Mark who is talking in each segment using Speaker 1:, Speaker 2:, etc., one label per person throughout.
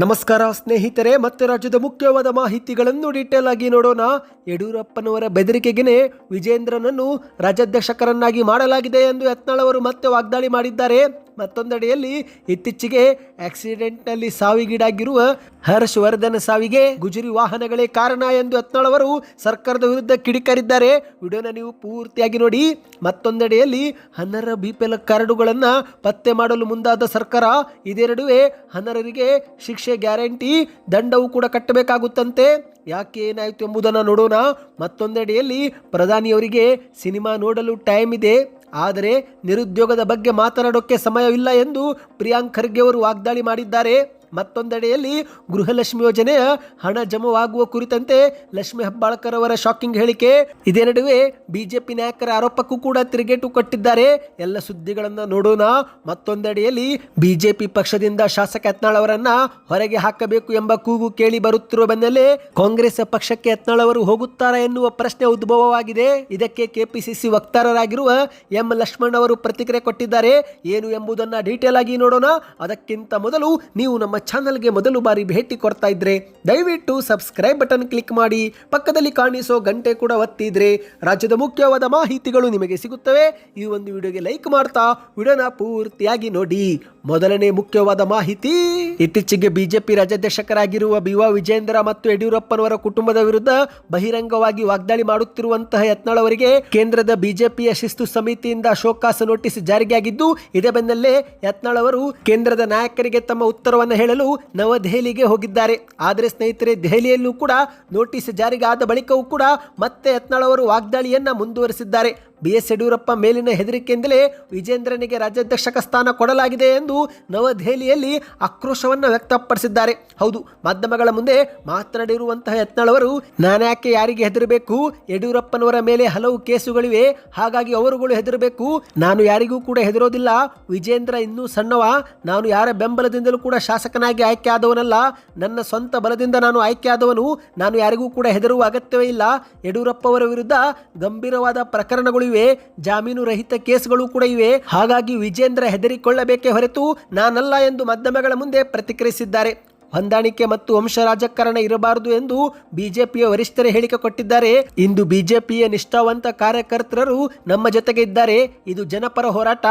Speaker 1: ನಮಸ್ಕಾರ ಸ್ನೇಹಿತರೆ, ಮತ್ತೆ ರಾಜ್ಯದ ಮುಖ್ಯವಾದ ಮಾಹಿತಿಗಳನ್ನು ಡೀಟೇಲ್ ಆಗಿ ನೋಡೋಣ. ಯಡಿಯೂರಪ್ಪನವರ ಬೆದರಿಕೆಗೆನೆ ವಿಜೇಂದ್ರನನ್ನು ರಾಜ್ಯಾಧ್ಯಕ್ಷಕರನ್ನಾಗಿ ಮಾಡಲಾಗಿದೆ ಎಂದು ಯತ್ನಾಳ್ ಅವರು ಮತ್ತೆ ವಾಗ್ದಾಳಿ ಮಾಡಿದ್ದಾರೆ. ಮತ್ತೊಂದೆಡೆಯಲ್ಲಿ ಇತ್ತೀಚೆಗೆ ಆಕ್ಸಿಡೆಂಟ್ನಲ್ಲಿ ಸಾವಿಗೀಡಾಗಿರುವ ಹರ್ಷವರ್ಧನ್ ಸಾವಿಗೆ ಗುಜರಿ ವಾಹನಗಳೇ ಕಾರಣ ಎಂದು ಯತ್ನಾಳ್ ಸರ್ಕಾರದ ವಿರುದ್ಧ ಕಿಡಿಕಾರಿದ್ದಾರೆ. ವಿಡಿಯೋನ ನೀವು ಪೂರ್ತಿಯಾಗಿ ನೋಡಿ. ಮತ್ತೊಂದೆಡೆಯಲ್ಲಿ ಹನರ ಬಿ ಪಿ ಎಲ್ ಕಾರ್ಡುಗಳನ್ನು ಪತ್ತೆ ಮಾಡಲು ಮುಂದಾದ ಸರ್ಕಾರ, ಇದೇ ನಡುವೆ ಹನ್ನರರಿಗೆ ಶಿಕ್ಷೆ ಗ್ಯಾರಂಟಿ ದಂಡವೂ ಕೂಡ ಕಟ್ಟಬೇಕಾಗುತ್ತಂತೆ. ಯಾಕೆ ಏನಾಯಿತು ಎಂಬುದನ್ನು ನೋಡೋಣ. ಮತ್ತೊಂದೆಡೆಯಲ್ಲಿ ಪ್ರಧಾನಿಯವರಿಗೆ ಸಿನಿಮಾ ನೋಡಲು ಟೈಮ್ ಇದೆ. ಆದರೆ ನಿರುದ್ಯೋಗದ ಬಗ್ಗೆ ಮಾತನಾಡೋಕ್ಕೆ ಸಮಯವಿಲ್ಲ ಎಂದು ಪ್ರಿಯಾಂಕ್ ಖರ್ಗೆ ಅವರು ವಾಗ್ದಾಳಿ ಮಾಡಿದ್ದಾರೆ. ಮತ್ತೊಂದೆಡೆಯಲ್ಲಿ ಗೃಹಲಕ್ಷ್ಮಿ ಯೋಜನೆಯ ಹಣ ಜಮವಾಗುವ ಕುರಿತಂತೆ ಲಕ್ಷ್ಮಿ ಹೆಬ್ಬಾಳ್ಕರ್ ಅವರ ಶಾಕಿಂಗ್ ಹೇಳಿಕೆ. ಇದೇ ನಡುವೆ ಬಿಜೆಪಿ ನಾಯಕರ ಆರೋಪಕ್ಕೂ ಕೂಡ ತಿರುಗೇಟು ಕೊಟ್ಟಿದ್ದಾರೆ. ಎಲ್ಲ ಸುದ್ದಿಗಳನ್ನು ನೋಡೋಣ. ಮತ್ತೊಂದೆಡೆಯಲ್ಲಿ ಬಿಜೆಪಿ ಪಕ್ಷದಿಂದ ಶಾಸಕ ಯತ್ನಾಳ್ ಅವರನ್ನ ಹೊರಗೆ ಹಾಕಬೇಕು ಎಂಬ ಕೂಗು ಕೇಳಿ ಬರುತ್ತಿರುವ ಬೆನ್ನಲ್ಲೇ ಕಾಂಗ್ರೆಸ್ ಪಕ್ಷಕ್ಕೆ ಯತ್ನಾಳ್ ಅವರು ಹೋಗುತ್ತಾರಾ ಎನ್ನುವ ಪ್ರಶ್ನೆ ಉದ್ಭವವಾಗಿದೆ. ಇದಕ್ಕೆ ಕೆಪಿಸಿಸಿ ವಕ್ತಾರರಾಗಿರುವ ಎಂ ಲಕ್ಷ್ಮಣ್ ಅವರು ಪ್ರತಿಕ್ರಿಯೆ ಕೊಟ್ಟಿದ್ದಾರೆ. ಏನು ಎಂಬುದನ್ನ ಡೀಟೇಲ್ ಆಗಿ ನೋಡೋಣ. ಅದಕ್ಕಿಂತ ಮೊದಲು ನೀವು ನಮ್ಮ ಚಾನಲ್ಗೆ ಮೊದಲು ಬಾರಿ ಭೇಟಿ ಕೊಡ್ತಾ ಇದ್ರೆ ದಯವಿಟ್ಟು ಸಬ್ಸ್ಕ್ರೈಬ್ ಬಟನ್ ಕ್ಲಿಕ್ ಮಾಡಿ. ಪಕ್ಕದಲ್ಲಿ ಕಾಣಿಸೋ ಗಂಟೆ ಕೂಡ ಒತ್ತಿದ್ರೆ ರಾಜ್ಯದ ಮುಖ್ಯವಾದ ಮಾಹಿತಿಗಳು ನಿಮಗೆ ಸಿಗುತ್ತವೆ. ಈ ಒಂದು ವಿಡಿಯೋಗೆ ಲೈಕ್ ಮಾಡ್ತಾ ವಿಡಿಯೋನ ಪೂರ್ತಿಯಾಗಿ ನೋಡಿ. ಮೊದಲನೇ ಮುಖ್ಯವಾದ ಮಾಹಿತಿ, ಇತ್ತೀಚೆಗೆ ಬಿಜೆಪಿ ರಾಜ್ಯಾಧ್ಯಕ್ಷಕರಾಗಿರುವ ಬಿ ವಿಜೇಂದ್ರ ಮತ್ತು ಯಡಿಯೂರಪ್ಪನವರ ಕುಟುಂಬದ ವಿರುದ್ಧ ಬಹಿರಂಗವಾಗಿ ವಾಗ್ದಾಳಿ ಮಾಡುತ್ತಿರುವಂತಹ ಯತ್ನಾಳ್ ಅವರಿಗೆ ಕೇಂದ್ರದ ಬಿಜೆಪಿಯ ಶಿಸ್ತು ಸಮಿತಿಯಿಂದ ಶೋಕಾಸ ನೋಟಿಸ್ ಜಾರಿಯಾಗಿದ್ದು, ಇದೇ ಬೆನ್ನಲ್ಲೇ ಯತ್ನಾಳ್ ಅವರು ಕೇಂದ್ರದ ನಾಯಕರಿಗೆ ತಮ್ಮ ಉತ್ತರವನ್ನು ಹೇಳಲು ನವದೆಹಲಿಗೆ ಹೋಗಿದ್ದಾರೆ. ಆದರೆ ಸ್ನೇಹಿತರೆ, ದೆಹಲಿಯಲ್ಲೂ ಕೂಡ ನೋಟಿಸ್ ಜಾರಿಗೆ ಆದ ಬಳಿಕವೂ ಕೂಡ ಮತ್ತೆ ಯತ್ನಾಳ್ ಅವರು ವಾಗ್ದಾಳಿಯನ್ನು ಮುಂದುವರೆಸಿದ್ದಾರೆ. ಬಿ ಎಸ್ ಯಡಿಯೂರಪ್ಪ ಮೇಲಿನ ಹೆದರಿಕೆಯಿಂದಲೇ ವಿಜೇಂದ್ರನಿಗೆ ರಾಜ್ಯಾಧ್ಯಕ್ಷಕ ಸ್ಥಾನ ಕೊಡಲಾಗಿದೆ ಎಂದು ನವದೆಹಲಿಯಲ್ಲಿ ಆಕ್ರೋಶವನ್ನು ವ್ಯಕ್ತಪಡಿಸಿದ್ದಾರೆ. ಹೌದು, ಮಾಧ್ಯಮಗಳ ಮುಂದೆ ಮಾತನಾಡಿರುವಂತಹ ಯತ್ನಾಳವರು ನಾನ್ಯಾಕೆ ಯಾರಿಗೆ ಹೆದರಬೇಕು? ಯಡಿಯೂರಪ್ಪನವರ ಮೇಲೆ ಹಲವು ಕೇಸುಗಳಿವೆ, ಹಾಗಾಗಿ ಅವರುಗಳು ಹೆದರಬೇಕು. ನಾನು ಯಾರಿಗೂ ಕೂಡ ಹೆದರೋದಿಲ್ಲ. ವಿಜೇಂದ್ರ ಇನ್ನೂ ಸಣ್ಣವ. ನಾನು ಯಾರ ಬೆಂಬಲದಿಂದಲೂ ಕೂಡ ಶಾಸಕನಾಗಿ ಆಯ್ಕೆ ಆದವನಲ್ಲ. ನನ್ನ ಸ್ವಂತ ಬಲದಿಂದ ನಾನು ಆಯ್ಕೆ ಆದವನು. ನಾನು ಯಾರಿಗೂ ಕೂಡ ಹೆದರುವ ಅಗತ್ಯವೇ ಇಲ್ಲ. ಯಡಿಯೂರಪ್ಪ ಅವರ ವಿರುದ್ಧ ಗಂಭೀರವಾದ ಪ್ರಕರಣಗಳು ಇವೆ, ಜಾಮೀನು ರಹಿತ ಕೇಸ್ಗಳು ಕೂಡ ಇವೆ. ಹಾಗಾಗಿ ವಿಜೇಂದ್ರ ಹೆದರಿಕೊಳ್ಳಬೇಕೇ ಹೊರತು ನಾನಲ್ಲ ಎಂದು ಮಾಧ್ಯಮಗಳ ಮುಂದೆ ಪ್ರತಿಕ್ರಿಯಿಸಿದ್ದಾರೆ. ಹೊಂದಾಣಿಕೆ ಮತ್ತು ವಂಶ ರಾಜಕಾರಣ ಇರಬಾರದು ಎಂದು ಬಿಜೆಪಿಯ ವರಿಷ್ಠರೇ ಹೇಳಿಕೆ ಕೊಟ್ಟಿದ್ದಾರೆ. ಇಂದು ಬಿಜೆಪಿಯ ನಿಷ್ಠಾವಂತ ಕಾರ್ಯಕರ್ತರು ನಮ್ಮ ಜೊತೆಗೆ ಇದ್ದಾರೆ. ಇದು ಜನಪರ ಹೋರಾಟ,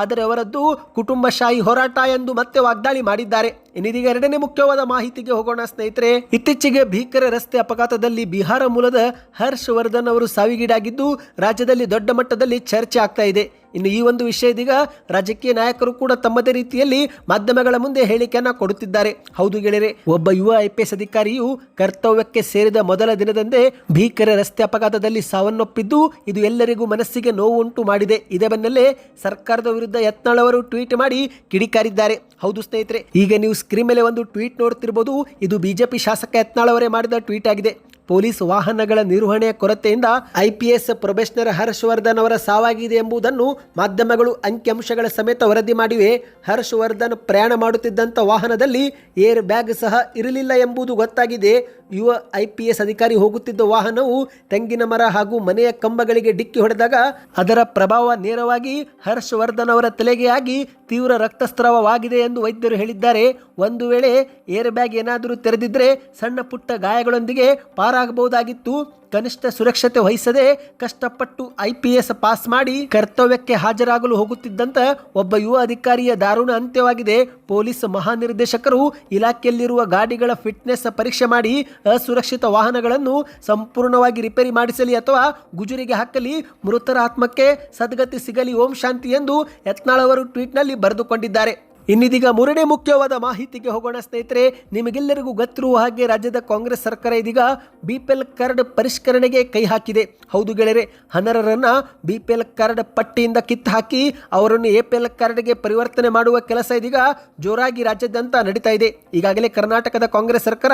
Speaker 1: ಆದರೆ ಅವರದ್ದು ಕುಟುಂಬಶಾಹಿ ಹೋರಾಟ ಎಂದು ಮತ್ತೆ ವಾಗ್ದಾಳಿ ಮಾಡಿದ್ದಾರೆ. ಇನ್ನಿದೀಗ ಎರಡನೇ ಮುಖ್ಯವಾದ ಮಾಹಿತಿಗೆ ಹೋಗೋಣ ಸ್ನೇಹಿತರೆ, ಇತ್ತೀಚೆಗೆ ಭೀಕರ ರಸ್ತೆ ಅಪಘಾತದಲ್ಲಿ ಬಿಹಾರ ಮೂಲದ ಹರ್ಷ್ ವರ್ಧನ್ ಅವರು ಸಾವಿಗೀಡಾಗಿದ್ದು, ರಾಜ್ಯದಲ್ಲಿ ದೊಡ್ಡ ಮಟ್ಟದಲ್ಲಿ ಚರ್ಚೆ ಆಗ್ತಾ ಇದೆ. ಇನ್ನು ಈ ಒಂದು ವಿಷಯ ಇದೀಗ ರಾಜಕೀಯ ನಾಯಕರು ಕೂಡ ತಮ್ಮದೇ ರೀತಿಯಲ್ಲಿ ಮಾಧ್ಯಮಗಳ ಮುಂದೆ ಹೇಳಿಕೆಯನ್ನ ಕೊಡುತ್ತಿದ್ದಾರೆ. ಹೌದು ಗೆಳೆಯರೆ, ಒಬ್ಬ ಯುವ ಐಪಿಎಸ್ ಅಧಿಕಾರಿಯು ಕರ್ತವ್ಯಕ್ಕೆ ಸೇರಿದ ಮೊದಲ ದಿನದಂದೇ ಭೀಕರ ರಸ್ತೆ ಅಪಘಾತದಲ್ಲಿ ಸಾವನ್ನಪ್ಪಿದ್ದು, ಇದು ಎಲ್ಲರಿಗೂ ಮನಸ್ಸಿಗೆ ನೋವುಂಟು ಮಾಡಿದೆ. ಇದೇ ಬೆನ್ನಲ್ಲೇ ಸರ್ಕಾರದ ವಿರುದ್ಧ ಯತ್ನಾಳ್ ಅವರು ಟ್ವೀಟ್ ಮಾಡಿ ಕಿಡಿಕಾರಿದ್ದಾರೆ. ಹೌದು ಸ್ನೇಹಿತರೆ, ಈಗ ನೀವು ಸ್ಕ್ರೀನ್ ಮೇಲೆ ಒಂದು ಟ್ವೀಟ್ ನೋಡ್ತಿರ್ಬೋದು. ಇದು ಬಿಜೆಪಿ ಶಾಸಕ ಯತ್ನಾಳ್ ಅವರೇ ಮಾಡಿದ ಟ್ವೀಟ್ ಆಗಿದೆ. ಪೊಲೀಸ್ ವಾಹನಗಳ ನಿರ್ವಹಣೆಯ ಕೊರತೆಯಿಂದ ಐಪಿಎಸ್ ಪ್ರೊಬೆಷನರ್ ಹರ್ಷವರ್ಧನ್ ಅವರ ಸಾವಾಗಿದೆ ಎಂಬುದನ್ನು ಮಾಧ್ಯಮಗಳು ಅಂಕಿಅಂಶಗಳ ಸಮೇತ ವರದಿ ಮಾಡಿವೆ. ಹರ್ಷವರ್ಧನ್ ಪ್ರಯಾಣ ಮಾಡುತ್ತಿದ್ದಂಥ ವಾಹನದಲ್ಲಿ ಏರ್ ಬ್ಯಾಗ್ ಸಹ ಇರಲಿಲ್ಲ ಎಂಬುದು ಗೊತ್ತಾಗಿದೆ. ಯುವ ಐ ಪಿ ಎಸ್ ಅಧಿಕಾರಿ ಹೋಗುತ್ತಿದ್ದ ವಾಹನವು ತೆಂಗಿನ ಮರ ಹಾಗೂ ಮನೆಯ ಕಂಬಗಳಿಗೆ ಡಿಕ್ಕಿ ಹೊಡೆದಾಗ ಅದರ ಪ್ರಭಾವ ನೇರವಾಗಿ ಹರ್ಷವರ್ಧನ್ ಅವರ ತಲೆಗೆ ಆಗಿ ತೀವ್ರ ರಕ್ತಸ್ರಾವವಾಗಿದೆ ಎಂದು ವೈದ್ಯರು ಹೇಳಿದ್ದಾರೆ. ಒಂದು ವೇಳೆ ಏರ್ ಬ್ಯಾಗ್ ಏನಾದರೂ ತೆರೆದಿದ್ರೆ ಸಣ್ಣ ಪುಟ್ಟ ಗಾಯಗಳೊಂದಿಗೆ ಪಾರಾಗಬಹುದಾಗಿತ್ತು. ಕನಿಷ್ಠ ಸುರಕ್ಷತೆ ವಹಿಸದೆ ಕಷ್ಟಪಟ್ಟು ಐ ಪಿ ಎಸ್ ಪಾಸ್ ಮಾಡಿ ಕರ್ತವ್ಯಕ್ಕೆ ಹಾಜರಾಗಲು ಹೋಗುತ್ತಿದ್ದಂತ ಒಬ್ಬ ಯುವ ಅಧಿಕಾರಿಯ ದಾರುಣ ಅಂತ್ಯವಾಗಿದೆ. ಪೊಲೀಸ್ ಮಹಾನಿರ್ದೇಶಕರು ಇಲಾಖೆಯಲ್ಲಿರುವ ಗಾಡಿಗಳ ಫಿಟ್ನೆಸ್ ಪರೀಕ್ಷೆ ಮಾಡಿ ಅಸುರಕ್ಷಿತ ವಾಹನಗಳನ್ನು ಸಂಪೂರ್ಣವಾಗಿ ರಿಪೇರಿ ಮಾಡಿಸಲಿ ಅಥವಾ ಗುಜುರಿಗೆ ಹಾಕಲಿ, ಮೃತರ ಆತ್ಮಕ್ಕೆ ಸದ್ಗತಿ ಸಿಗಲಿ, ಓಂ ಶಾಂತಿ ಎಂದು ಯತ್ನಾಳ್ ಅವರು ಟ್ವೀಟ್ನಲ್ಲಿ ಬರೆದುಕೊಂಡಿದ್ದಾರೆ. ಇನ್ನಿದೀಗ ಮೂರನೇ ಮುಖ್ಯವಾದ ಮಾಹಿತಿಗೆ ಹೋಗೋಣ ಸ್ನೇಹಿತರೆ, ನಿಮಗೆಲ್ಲರಿಗೂ ಗೊತ್ತಿರುವ ಹಾಗೆ ರಾಜ್ಯದ ಕಾಂಗ್ರೆಸ್ ಸರ್ಕಾರ ಇದೀಗ ಬಿ ಪಿ ಎಲ್ ಕಾರ್ಡ್ ಪರಿಷ್ಕರಣೆಗೆ ಕೈ ಹಾಕಿದೆ. ಹೌದು ಗೆಳೆಯರೆ, ಹನರರನ್ನು ಬಿ ಪಿ ಎಲ್ ಕಾರ್ಡ್ ಪಟ್ಟಿಯಿಂದ ಕಿತ್ತು ಹಾಕಿ ಅವರನ್ನು ಎ ಪಿ ಎಲ್ ಕಾರ್ಡ್ಗೆ ಪರಿವರ್ತನೆ ಮಾಡುವ ಕೆಲಸ ಇದೀಗ ಜೋರಾಗಿ ರಾಜ್ಯದಂತ ನಡೀತಾ ಇದೆ. ಈಗಾಗಲೇ ಕರ್ನಾಟಕದ ಕಾಂಗ್ರೆಸ್ ಸರ್ಕಾರ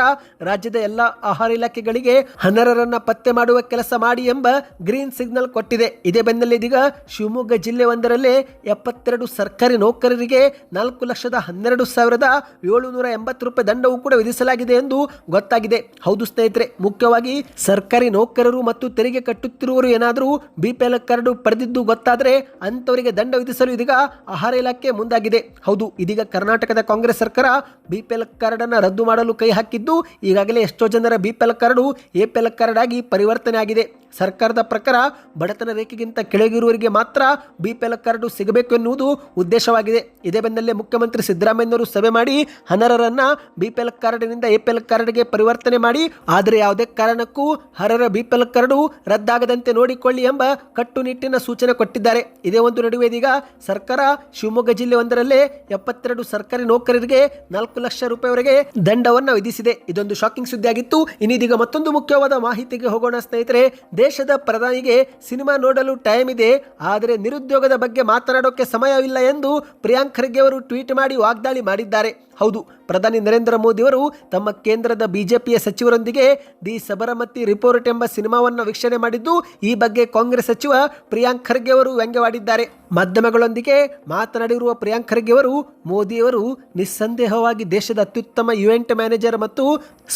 Speaker 1: ರಾಜ್ಯದ ಎಲ್ಲ ಆಹಾರ ಇಲಾಖೆಗಳಿಗೆ ಹನರರನ್ನು ಪತ್ತೆ ಮಾಡುವ ಕೆಲಸ ಮಾಡಿ ಎಂಬ ಗ್ರೀನ್ ಸಿಗ್ನಲ್ ಕೊಟ್ಟಿದೆ. ಇದೇ ಬೆನ್ನಲ್ಲೇ ಇದೀಗ ಶಿವಮೊಗ್ಗ ಜಿಲ್ಲೆ ಒಂದರಲ್ಲೇ ಎಪ್ಪತ್ತೆರಡು ಸರ್ಕಾರಿ ನೌಕರರಿಗೆ ನಾಲ್ಕು ನಾಲ್ಕು ಲಕ್ಷದ ಹನ್ನೆರಡು ಸಾವಿರದ ಏಳುನೂರ ಎಂಬತ್ತು ರೂಪಾಯಿ ದಂಡವು ಕೂಡ ವಿಧಿಸಲಾಗಿದೆ ಎಂದು ಗೊತ್ತಾಗಿದೆ. ಹೌದು ಸ್ನೇಹಿತರೆ, ಮುಖ್ಯವಾಗಿ ಸರ್ಕಾರಿ ನೌಕರರು ಮತ್ತು ತೆರಿಗೆ ಕಟ್ಟುತ್ತಿರುವವರು ಏನಾದರೂ ಬಿ ಪಿ ಎಲ್ ಕಾರ್ಡ್ ಪಡೆದಿದ್ದು ಗೊತ್ತಾದರೆ ಅಂಥವರಿಗೆ ದಂಡ ವಿಧಿಸಲು ಇದೀಗ ಆಹಾರ ಇಲಾಖೆ ಮುಂದಾಗಿದೆ. ಹೌದು, ಇದೀಗ ಕರ್ನಾಟಕದ ಕಾಂಗ್ರೆಸ್ ಸರ್ಕಾರ ಬಿ ಪಿ ಕಾರ್ಡ್ ಅನ್ನು ರದ್ದು ಮಾಡಲು ಕೈ ಹಾಕಿದ್ದು ಈಗಾಗಲೇ ಎಷ್ಟೋ ಜನರ B P L card A card ಆಗಿ ಪರಿವರ್ತನೆ ಆಗಿದೆ ಸರ್ಕಾರದ ಪ್ರಕಾರ ಬಡತನ ರೇಖೆಗಿಂತ ಕೆಳಗಿರುವವರಿಗೆ ಮಾತ್ರ ಬಿ ಪಿ ಎಲ್ ಕಾರ್ಡು ಸಿಗಬೇಕು ಎನ್ನುವುದು ಉದ್ದೇಶವಾಗಿದೆ. ಇದೇ ಬೆನ್ನಲ್ಲೇ ಮುಖ್ಯಮಂತ್ರಿ ಸಿದ್ದರಾಮಯ್ಯನವರು ಸಭೆ ಮಾಡಿ ಅನರ್ಹರನ್ನು ಬಿ ಪಿ ಎಲ್ ಕಾರ್ಡಿನಿಂದ ಎ ಪಿ ಎಲ್ ಕಾರ್ಡ್ಗೆ ಪರಿವರ್ತನೆ ಮಾಡಿ, ಆದರೆ ಯಾವುದೇ ಕಾರಣಕ್ಕೂ ಹರರ ಬಿ ಪಿ ಎಲ್ ಕಾರ್ಡು ರದ್ದಾಗದಂತೆ ನೋಡಿಕೊಳ್ಳಿ ಎಂಬ ಕಟ್ಟುನಿಟ್ಟಿನ ಸೂಚನೆ ಕೊಟ್ಟಿದ್ದಾರೆ. ಇದೇ ಒಂದು ನಡುವೆ ಇದೀಗ ಸರ್ಕಾರ ಶಿವಮೊಗ್ಗ ಜಿಲ್ಲೆ ಒಂದರಲ್ಲೇ ಎಪ್ಪತ್ತೆರಡು ಸರ್ಕಾರಿ ನೌಕರರಿಗೆ ನಾಲ್ಕು ಲಕ್ಷ ರೂಪಾಯಿವರೆಗೆ ದಂಡವನ್ನು ವಿಧಿಸಿದೆ. ಇದೊಂದು ಶಾಕಿಂಗ್ ಸುದ್ದಿಯಾಗಿತ್ತು. ಇನ್ನಿದೀಗ ಮತ್ತೊಂದು ಮುಖ್ಯವಾದ ಮಾಹಿತಿಗೆ ಹೋಗೋಣ ಸ್ನೇಹಿತರೆ ದೇಶದ ಪ್ರಧಾನಿಗೆ ಸಿನಿಮಾ ನೋಡಲು ಟೈಮ್ ಇದೆ, ಆದರೆ ನಿರುದ್ಯೋಗದ ಬಗ್ಗೆ ಮಾತನಾಡೋಕೆ ಸಮಯವಿಲ್ಲ ಎಂದು ಪ್ರಿಯಾಂಕ್ ಖರ್ಗೆ ಅವರು ಟ್ವೀಟ್ ಮಾಡಿ ವಾಗ್ದಾಳಿ ಮಾಡಿದ್ದಾರೆ. ಹೌದು, ಪ್ರಧಾನಿ ನರೇಂದ್ರ ಮೋದಿ ಅವರು ತಮ್ಮ ಕೇಂದ್ರದ ಬಿಜೆಪಿಯ ಸಚಿವರೊಂದಿಗೆ ದಿ ಸಬರಮತಿ ರಿಪೋರ್ಟ್ ಎಂಬ ಸಿನಿಮಾವನ್ನು ವೀಕ್ಷಣೆ ಮಾಡಿದ್ದು, ಈ ಬಗ್ಗೆ ಕಾಂಗ್ರೆಸ್ ಸಚಿವ ಪ್ರಿಯಾಂಕ್ ಖರ್ಗೆ ಅವರು ವ್ಯಂಗ್ಯವಾಡಿದ್ದಾರೆ. ಮಾಧ್ಯಮಗಳೊಂದಿಗೆ ಮಾತನಾಡಿರುವ ಪ್ರಿಯಾಂಕ್ ಖರ್ಗೆ ಅವರು, ಮೋದಿಯವರು ನಿಸ್ಸಂದೇಹವಾಗಿ ದೇಶದ ಅತ್ಯುತ್ತಮ ಇವೆಂಟ್ ಮ್ಯಾನೇಜರ್ ಮತ್ತು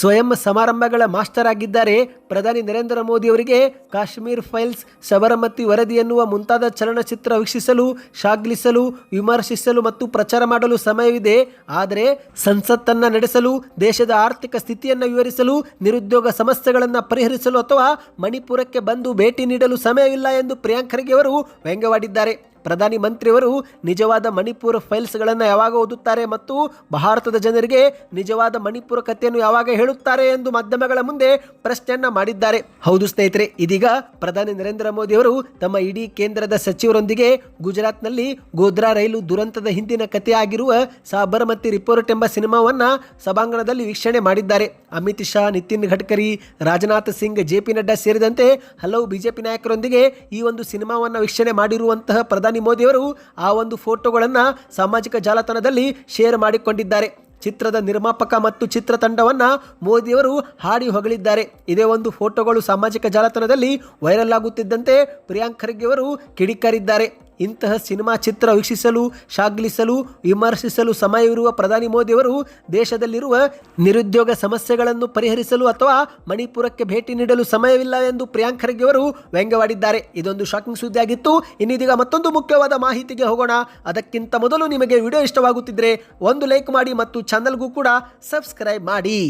Speaker 1: ಸ್ವಯಂ ಸಮಾರಂಭಗಳ ಮಾಸ್ಟರ್ ಆಗಿದ್ದಾರೆ. ಪ್ರಧಾನಿ ನರೇಂದ್ರ ಮೋದಿ ಅವರಿಗೆ ಕಾಶ್ಮೀರ್ ಫೈಲ್ಸ್, ಸಬರಮತಿ ವರದಿ ಎನ್ನುವ ಮುಂತಾದ ಚಲನಚಿತ್ರ ವೀಕ್ಷಿಸಲು ಶಾಗ್ಲಿಸಲು ವಿಮರ್ಶಿಸಲು ಮತ್ತು ಪ್ರಚಾರ ಮಾಡಲು ಸಮಯವಿದೆ. ಆದರೆ ಸಂಸತ್ತನ್ನ ನಡೆಸಲು, ದೇಶದ ಆರ್ಥಿಕ ಸ್ಥಿತಿಯನ್ನು ವಿವರಿಸಲು, ನಿರುದ್ಯೋಗ ಸಮಸ್ಯೆಗಳನ್ನು ಪರಿಹರಿಸಲು ಅಥವಾ ಮಣಿಪುರಕ್ಕೆ ಬಂದು ಭೇಟಿ ನೀಡಲು ಸಮಯವಿಲ್ಲ ಎಂದು ಪ್ರಿಯಾಂಕ್ ಖರ್ಗೆ ಅವರು ವ್ಯಂಗ್ಯವಾಡಿದ್ದಾರೆ. ಪ್ರಧಾನಿ ಮಂತ್ರಿಯವರು ನಿಜವಾದ ಮಣಿಪುರ ಫೈಲ್ಸ್ಗಳನ್ನು ಯಾವಾಗ ಓದುತ್ತಾರೆ ಮತ್ತು ಭಾರತದ ಜನರಿಗೆ ನಿಜವಾದ ಮಣಿಪುರ ಕಥೆಯನ್ನು ಯಾವಾಗ ಹೇಳುತ್ತಾರೆ ಎಂದು ಮಾಧ್ಯಮಗಳ ಮುಂದೆ ಪ್ರಶ್ನೆಯನ್ನ ಮಾಡಿದ್ದಾರೆ. ಹೌದು ಸ್ನೇಹಿತರೆ, ಇದೀಗ ಪ್ರಧಾನಿ ನರೇಂದ್ರ ಮೋದಿ ಅವರು ತಮ್ಮ ಇಡೀ ಕೇಂದ್ರದ ಸಚಿವರೊಂದಿಗೆ ಗುಜರಾತ್ನಲ್ಲಿ ಗೋಧ್ರಾ ರೈಲು ದುರಂತದ ಹಿಂದಿನ ಕಥೆಯಾಗಿರುವ ಸಾಬರಮತಿ ರಿಪೋರ್ಟ್ ಎಂಬ ಸಿನಿಮಾವನ್ನ ಸಭಾಂಗಣದಲ್ಲಿ ವೀಕ್ಷಣೆ ಮಾಡಿದ್ದಾರೆ. ಅಮಿತ್ ಶಾ, ನಿತಿನ್ ಗಡ್ಕರಿ, ರಾಜನಾಥ್ ಸಿಂಗ್, ಜೆ ಪಿ ನಡ್ಡಾ ಸೇರಿದಂತೆ ಹಲವು ಬಿಜೆಪಿ ನಾಯಕರೊಂದಿಗೆ ಈ ಒಂದು ಸಿನಿಮಾವನ್ನು ವೀಕ್ಷಣೆ ಮಾಡಿರುವಂತಹ ಪ್ರಧಾನಿ ಮೋದಿಯವರು ಆ ಒಂದು ಫೋಟೋಗಳನ್ನು ಸಾಮಾಜಿಕ ಜಾಲತಾಣದಲ್ಲಿ ಶೇರ್ ಮಾಡಿಕೊಂಡಿದ್ದಾರೆ. ಚಿತ್ರದ ನಿರ್ಮಾಪಕ ಮತ್ತು ಚಿತ್ರತಂಡವನ್ನು ಮೋದಿಯವರು ಹಾಡಿ ಹೊಗಳಿದ್ದಾರೆ. ಇದೇ ಒಂದು ಫೋಟೋಗಳು ಸಾಮಾಜಿಕ ಜಾಲತಾಣದಲ್ಲಿ ವೈರಲ್ ಆಗುತ್ತಿದ್ದಂತೆ ಪ್ರಿಯಾಂಕ್ ಖರ್ಗೆ ಅವರು ಕಿಡಿಕಾರಿದ್ದಾರೆ. ಇಂತಹ ಸಿನಿಮಾ ಚಿತ್ರ ವೀಕ್ಷಿಸಲು ಶಾಗ್ಲಿಸಲು ವಿಮರ್ಶಿಸಲು ಸಮಯವಿರುವ ಪ್ರಧಾನಿ ಮೋದಿಯವರು ದೇಶದಲ್ಲಿರುವ ನಿರುದ್ಯೋಗ ಸಮಸ್ಯೆಗಳನ್ನು ಪರಿಹರಿಸಲು ಅಥವಾ ಮಣಿಪುರಕ್ಕೆ ಭೇಟಿ ನೀಡಲು ಸಮಯವಿಲ್ಲ ಎಂದು ಪ್ರಿಯಾಂಕ್ ಖರ್ಗೆ ಅವರು ವ್ಯಂಗ್ಯವಾಡಿದ್ದಾರೆ. ಇದೊಂದು ಶಾಕಿಂಗ್ ಸುದ್ದಿ ಆಗಿತ್ತು ಇನ್ನಿದೀಗ ಮತ್ತೊಂದು ಮುಖ್ಯವಾದ ಮಾಹಿತಿಗೆ ಹೋಗೋಣ. ಅದಕ್ಕಿಂತ ಮೊದಲು ನಿಮಗೆ ವಿಡಿಯೋ ಇಷ್ಟವಾಗುತ್ತಿದ್ದರೆ ಒಂದು ಲೈಕ್ ಮಾಡಿ ಮತ್ತು ಚಾನಲ್ಗೂ ಕೂಡ ಸಬ್ಸ್ಕ್ರೈಬ್ ಮಾಡಿ.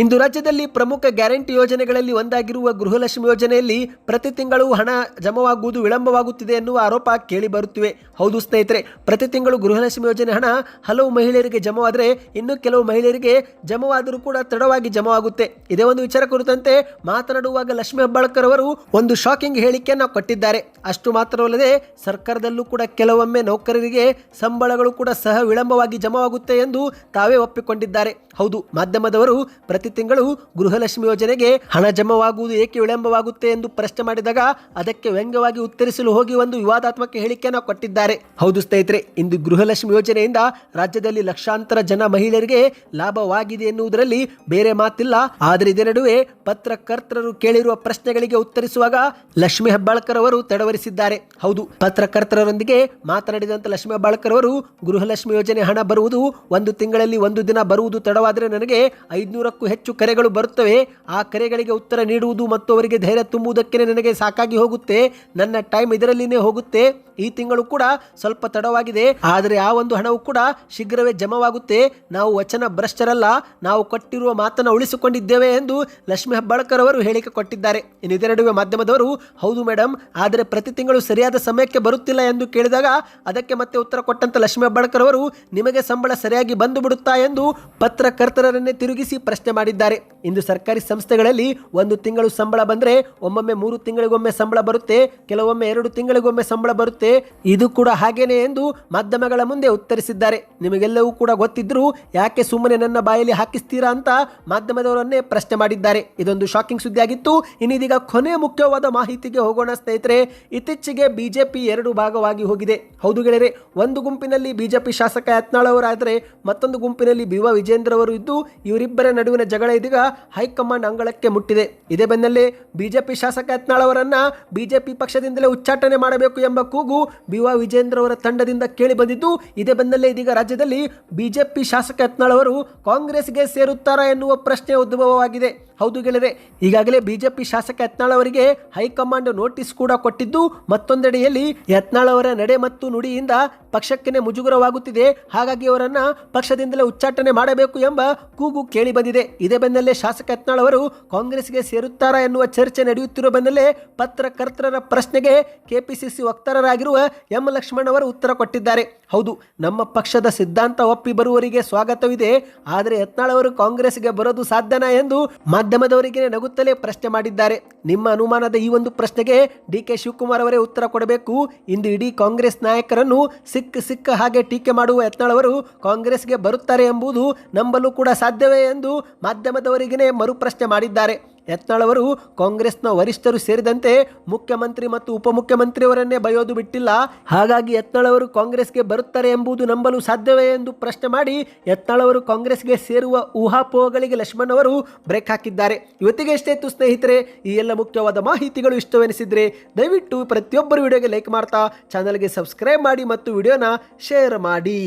Speaker 1: ಇಂದು ರಾಜ್ಯದಲ್ಲಿ ಪ್ರಮುಖ ಗ್ಯಾರಂಟಿ ಯೋಜನೆಗಳಲ್ಲಿ ಒಂದಾಗಿರುವ ಗೃಹಲಕ್ಷ್ಮಿ ಯೋಜನೆಯಲ್ಲಿ ಪ್ರತಿ ತಿಂಗಳು ಹಣ ಜಮವಾಗುವುದು ವಿಳಂಬವಾಗುತ್ತಿದೆ ಎನ್ನುವ ಆರೋಪ ಕೇಳಿ ಬರುತ್ತಿವೆ. ಹೌದು ಸ್ನೇಹಿತರೆ, ಪ್ರತಿ ತಿಂಗಳು ಗೃಹಲಕ್ಷ್ಮಿ ಯೋಜನೆ ಹಣ ಹಲವು ಮಹಿಳೆಯರಿಗೆ ಜಮವಾದರೆ ಇನ್ನು ಕೆಲವು ಮಹಿಳೆಯರಿಗೆ ಜಮವಾದರೂ ಕೂಡ ತಡವಾಗಿ ಜಮವಾಗುತ್ತೆ. ಇದೇ ಒಂದು ವಿಚಾರ ಕುರಿತಂತೆ ಮಾತನಾಡುವಾಗ ಲಕ್ಷ್ಮಿ ಹೆಬ್ಬಾಳ್ಕರ್ ಅವರು ಒಂದು ಶಾಕಿಂಗ್ ಹೇಳಿಕೆಯನ್ನು ಕೊಟ್ಟಿದ್ದಾರೆ. ಅಷ್ಟು ಮಾತ್ರವಲ್ಲದೆ ಸರ್ಕಾರದಲ್ಲೂ ಕೂಡ ಕೆಲವೊಮ್ಮೆ ನೌಕರರಿಗೆ ಸಂಬಳಗಳು ಕೂಡ ಸಹ ವಿಳಂಬವಾಗಿ ಜಮವಾಗುತ್ತೆ ಎಂದು ತಾವೇ ಒಪ್ಪಿಕೊಂಡಿದ್ದಾರೆ. ಹೌದು, ಮಾಧ್ಯಮದವರು ಪ್ರತಿ ತಿಂಗಳು ಗೃಹಲಕ್ಷ್ಮಿ ಯೋಜನೆಗೆ ಹಣ ಜಮವಾಗುವುದು ಏಕೆ ವಿಳಂಬವಾಗುತ್ತೆ ಎಂದು ಪ್ರಶ್ನೆ ಮಾಡಿದಾಗ ಅದಕ್ಕೆ ವ್ಯಂಗ್ಯವಾಗಿ ಉತ್ತರಿಸಲು ಹೋಗಿ ಒಂದು ವಿವಾದಾತ್ಮಕ ಹೇಳಿಕೆಯನ್ನು ಕೊಟ್ಟಿದ್ದಾರೆ. ಹೌದು ಸ್ನೇಹಿತರೆ, ಇಂದು ಗೃಹಲಕ್ಷ್ಮಿ ಯೋಜನೆಯಿಂದ ರಾಜ್ಯದಲ್ಲಿ ಲಕ್ಷಾಂತರ ಜನ ಮಹಿಳೆಯರಿಗೆ ಲಾಭವಾಗಿದೆ ಎನ್ನುವುದರಲ್ಲಿ ಬೇರೆ ಮಾತಿಲ್ಲ. ಆದರೆ ಇದೇ ನಡುವೆ ಪತ್ರಕರ್ತರು ಕೇಳಿರುವ ಪ್ರಶ್ನೆಗಳಿಗೆ ಉತ್ತರಿಸುವಾಗ ಲಕ್ಷ್ಮಿ ಹೆಬ್ಬಾಳ್ಕರ್ ಅವರು ತಡವರಿಸಿದ್ದಾರೆ. ಹೌದು ಪತ್ರಕರ್ತರೊಂದಿಗೆ ಮಾತನಾಡಿದಂತ ಲಕ್ಷ್ಮಿ ಹೆಬ್ಬಾಳ್ಕರ್ ಅವರು ಗೃಹಲಕ್ಷ್ಮಿ ಯೋಜನೆ ಹಣ ಬರುವುದು ಒಂದು ತಿಂಗಳಲ್ಲಿ ಒಂದು ದಿನ ಬರುವುದು ತಡವಾದರೆ ನನಗೆ ಐದುನೂರಕ್ಕೂ ಹೆಚ್ಚು ಕರೆಗಳು ಬರುತ್ತವೆ, ಆ ಕರೆಗಳಿಗೆ ಉತ್ತರ ನೀಡುವುದು ಮತ್ತು ಅವರಿಗೆ ಧೈರ್ಯ ತುಂಬುವುದಕ್ಕೆ ನನಗೆ ಸಾಕಾಗಿ ಹೋಗುತ್ತೆ, ನನ್ನ ಟೈಮ್ ಇದರಲ್ಲಿನೇ ಹೋಗುತ್ತೆ. ಈ ತಿಂಗಳು ಕೂಡ ಸ್ವಲ್ಪ ತಡವಾಗಿದೆ, ಆದರೆ ಆ ಒಂದು ಹಣವು ಕೂಡ ಶೀಘ್ರವೇ ಜಮವಾಗುತ್ತೆ. ನಾವು ವಚನ ಭ್ರಷ್ಟರಲ್ಲ, ನಾವು ಕೊಟ್ಟಿರುವ ಮಾತನ್ನು ಉಳಿಸಿಕೊಂಡಿದ್ದೇವೆ ಎಂದು ಲಕ್ಷ್ಮಿ ಹೆಬ್ಬಾಳ್ಕರ್ ಅವರು ಹೇಳಿಕೆ ಕೊಟ್ಟಿದ್ದಾರೆ. ಇನ್ನು ನಡುವೆ ಮಾಧ್ಯಮದವರು, ಹೌದು ಮೇಡಮ್ ಆದರೆ ಪ್ರತಿ ತಿಂಗಳು ಸರಿಯಾದ ಸಮಯಕ್ಕೆ ಬರುತ್ತಿಲ್ಲ ಎಂದು ಕೇಳಿದಾಗ ಅದಕ್ಕೆ ಮತ್ತೆ ಉತ್ತರ ಕೊಟ್ಟಂತ ಲಕ್ಷ್ಮಿ ಹೆಬ್ಬಾಳ್ಕರ್ ಅವರು, ನಿಮಗೆ ಸಂಬಳ ಸರಿಯಾಗಿ ಬಂದು ಬಿಡುತ್ತಾ? ಎಂದು ಪತ್ರಕರ್ತರನ್ನೇ ತಿರುಗಿಸಿ ಪ್ರಶ್ನೆ ಮಾಡಿದ್ದಾರೆ. ಇಂದು ಸರ್ಕಾರಿ ಸಂಸ್ಥೆಗಳಲ್ಲಿ ಒಂದು ತಿಂಗಳು ಸಂಬಳ ಬಂದರೆ ಒಮ್ಮೊಮ್ಮೆ ಮೂರು ತಿಂಗಳಿಗೊಮ್ಮೆ ಸಂಬಳ ಬರುತ್ತೆ, ಕೆಲವೊಮ್ಮೆ ಎರಡು ತಿಂಗಳಿಗೊಮ್ಮೆ ಸಂಬಳ ಬರುತ್ತೆ. ಇದು ಕೂಡ ಹಾಗೇನೆ ಎಂದು ಮಾಧ್ಯಮಗಳ ಮುಂದೆ ಉತ್ತರಿಸಿದ್ದಾರೆ. ನಿಮಗೆಲ್ಲವೂ ಕೂಡ ಗೊತ್ತಿದ್ರು ಯಾಕೆ ಸುಮ್ಮನೆ ನನ್ನ ಬಾಯಲ್ಲಿ ಹಾಕಿಸ್ತೀರಾ ಅಂತ ಮಾಧ್ಯಮದವರನ್ನೇ ಪ್ರಶ್ನೆ ಮಾಡಿದ್ದಾರೆ. ಇದೊಂದು ಶಾಕಿಂಗ್ ಸುದ್ದಿ ಆಗಿತ್ತು ಇನ್ನಿದೀಗ ಕೊನೆ ಮುಖ್ಯವಾದ ಮಾಹಿತಿಗೆ ಹೋಗೋಣ ಸ್ನೇಹಿತರೆ, ಇತ್ತೀಚೆಗೆ ಬಿಜೆಪಿ ಎರಡು ಭಾಗವಾಗಿ ಹೋಗಿದೆ. ಹೌದು ಗೆಳೆಯರೆ, ಒಂದು ಗುಂಪಿನಲ್ಲಿ ಬಿಜೆಪಿ ಶಾಸಕ ಯತ್ನಾಳ್ ಅವರಾದರೆ ಮತ್ತೊಂದು ಗುಂಪಿನಲ್ಲಿ ಬಿ ವಿಜೇಂದ್ರ ಅವರು ಇದ್ದು, ಇವರಿಬ್ಬರ ನಡುವಿನ ಜಗಳ ಇದೀಗ ಹೈಕಮಾಂಡ್ ಅಂಗಳಕ್ಕೆ ಮುಟ್ಟಿದೆ. ಇದೇ ಬೆನ್ನಲ್ಲೇ ಬಿಜೆಪಿ ಶಾಸಕ ಯತ್ನಾಳ್ ಅವರನ್ನ ಬಿಜೆಪಿ ಪಕ್ಷದಿಂದಲೇ ಉಚ್ಚಾಟನೆ ಮಾಡಬೇಕು ಎಂಬ ಕೂಗು ಬಿ ವಾ ವಿಜೇಂದ್ರ ಅವರ ತಂಡದಿಂದ ಕೇಳಿ ಬಂದಿದ್ದು, ಇದೇ ಬೆನ್ನಲ್ಲೇ ಇದೀಗ ರಾಜ್ಯದಲ್ಲಿ ಬಿಜೆಪಿ ಶಾಸಕ ಯತ್ನಾಳ್ ಅವರು ಕಾಂಗ್ರೆಸ್ಗೆ ಸೇರುತ್ತಾರಾ ಎನ್ನುವ ಪ್ರಶ್ನೆ ಉದ್ಭವವಾಗಿದೆ. ಹೌದು ಗೆಳೆಯರೆ, ಈಗಾಗಲೇ ಬಿಜೆಪಿ ಶಾಸಕ ಯತ್ನಾಳ್ ಅವರಿಗೆ ಹೈಕಮಾಂಡ್ ನೋಟಿಸ್ ಕೂಡ ಕೊಟ್ಟಿದ್ದು, ಮತ್ತೊಂದೆಡೆಯಲ್ಲಿ ಯತ್ನಾಳ್ ಅವರ ನಡೆ ಮತ್ತು ನುಡಿಯಿಂದ ಪಕ್ಷಕ್ಕೆ ಮುಜುಗರವಾಗುತ್ತಿದೆ. ಹಾಗಾಗಿ ಅವರನ್ನ ಪಕ್ಷದಿಂದಲೇ ಉಚ್ಚಾಟನೆ ಮಾಡಬೇಕು ಎಂಬ ಕೂಗು ಕೇಳಿ ಬಂದಿದೆ ಇದೇ ಬೆನ್ನಲ್ಲೇ ಶಾಸಕ ಯತ್ನಾಳ್ ಅವರು ಕಾಂಗ್ರೆಸ್ಗೆ ಸೇರುತ್ತಾರಾ ಎನ್ನುವ ಚರ್ಚೆ ನಡೆಯುತ್ತಿರುವ ಬೆನ್ನಲ್ಲೇ ಪತ್ರಕರ್ತರ ಪ್ರಶ್ನೆಗೆ ಕೆಪಿಸಿಸಿ ವಕ್ತಾರರಾಗಿರುವ ಎಂ ಲಕ್ಷ್ಮಣ್ ಅವರು ಉತ್ತರ ಕೊಟ್ಟಿದ್ದಾರೆ. ಹೌದು, ನಮ್ಮ ಪಕ್ಷದ ಸಿದ್ಧಾಂತ ಒಪ್ಪಿ ಬರುವವರಿಗೆ ಸ್ವಾಗತವಿದೆ. ಆದರೆ ಯತ್ನಾಳ್ ಅವರು ಕಾಂಗ್ರೆಸ್ಗೆ ಬರೋದು ಸಾಧ್ಯನಾ ಎಂದು ಮಾಧ್ಯಮದವರಿಗೆ ನಗುತ್ತಲೇ ಪ್ರಶ್ನೆ ಮಾಡಿದ್ದಾರೆ. ನಿಮ್ಮ ಅನುಮಾನದ ಈ ಒಂದು ಪ್ರಶ್ನೆಗೆ ಡಿ ಕೆ ಶಿವಕುಮಾರ್ ಅವರೇ ಉತ್ತರ ಕೊಡಬೇಕು. ಇಂದು ಇಡೀ ಕಾಂಗ್ರೆಸ್ ನಾಯಕರನ್ನು ಸಿಕ್ಕ ಸಿಕ್ಕ ಹಾಗೆ ಟೀಕೆ ಮಾಡುವ ಯತ್ನಾಳವರು ಕಾಂಗ್ರೆಸ್ಗೆ ಬರುತ್ತಾರೆ ಎಂಬುದು ನಂಬಲು ಕೂಡ ಸಾಧ್ಯವೇ ಎಂದು ಮಾಧ್ಯಮದವರಿಗೇ ಮರುಪ್ರಶ್ನೆ ಮಾಡಿದ್ದಾರೆ. ಯತ್ನಾಳ್ ಅವರು ಕಾಂಗ್ರೆಸ್ನ ವರಿಷ್ಠರು ಸೇರಿದಂತೆ ಮುಖ್ಯಮಂತ್ರಿ ಮತ್ತು ಉಪಮುಖ್ಯಮಂತ್ರಿಯವರನ್ನೇ ಬಯೋದು ಬಿಟ್ಟಿಲ್ಲ. ಹಾಗಾಗಿ ಯತ್ನಾಳವರು ಕಾಂಗ್ರೆಸ್ಗೆ ಬರುತ್ತಾರೆ ಎಂಬುದು ನಂಬಲು ಸಾಧ್ಯವೇ ಎಂದು ಪ್ರಶ್ನೆ ಮಾಡಿ ಯತ್ನಾಳವರು ಕಾಂಗ್ರೆಸ್ಗೆ ಸೇರುವ ಊಹಾಪೋಹಗಳಿಗೆ ಲಕ್ಷ್ಮಣ್ ಅವರು ಬ್ರೇಕ್ ಹಾಕಿದ್ದಾರೆ. ಇವತ್ತಿಗೆ ಎಷ್ಟೇ ಇತ್ತು ಸ್ನೇಹಿತರೆ, ಈ ಎಲ್ಲ ಮುಖ್ಯವಾದ ಮಾಹಿತಿಗಳು ಇಷ್ಟವೆನಿಸಿದ್ರೆ ದಯವಿಟ್ಟು ಪ್ರತಿಯೊಬ್ಬರು ವಿಡಿಯೋಗೆ ಲೈಕ್ ಮಾಡ್ತಾ, ಚಾನಲ್ಗೆ ಸಬ್ಸ್ಕ್ರೈಬ್ ಮಾಡಿ ಮತ್ತು ವಿಡಿಯೋನ ಶೇರ್ ಮಾಡಿ.